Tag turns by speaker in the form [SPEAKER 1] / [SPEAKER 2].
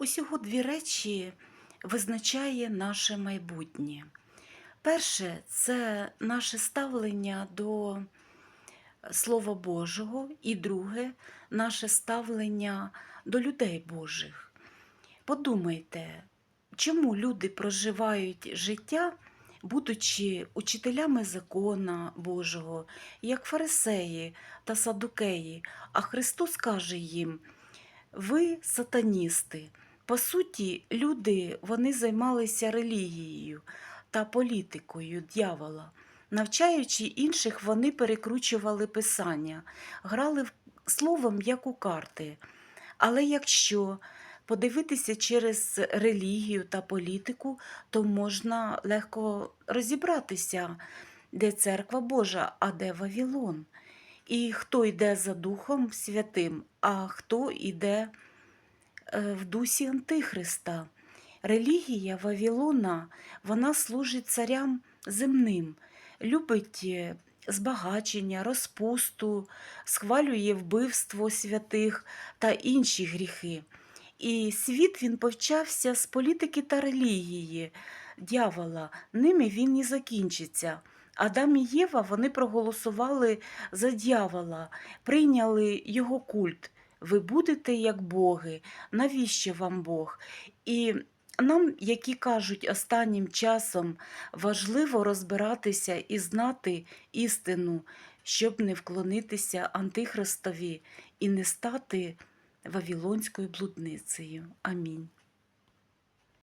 [SPEAKER 1] Усього дві речі визначає наше майбутнє. Перше це наше ставлення до Слова Божого, і друге наше ставлення до людей Божих. Подумайте, чому люди проживають життя, будучи учителями закона Божого, як фарисеї та садукеї, а Христос каже їм: ви сатаністи. По суті, люди вони займалися релігією та політикою дьявола. Навчаючи інших, вони перекручували писання, грали словом як у карти. Але якщо подивитися через релігію та політику, то можна легко розібратися, де церква Божа, а де Вавилон. І хто йде за Духом Святим, а хто йде в дусі Антихриста. Релігія Вавилона, вона служить царям земним, любить е, збагачення, розпусту, схвалює вбивство святих та інші гріхи. І світ він повчався з політики та релігії дьявола. Ними він і закінчиться. Адам і Єва вони проголосували за дьявола, прийняли його культ. Ви будете як боги, навіщо вам Бог? І нам, які кажуть останнім часом, важливо розбиратися і знати істину, щоб не вклонитися Антихристові і не стати Вавилонською блудницею. Амінь.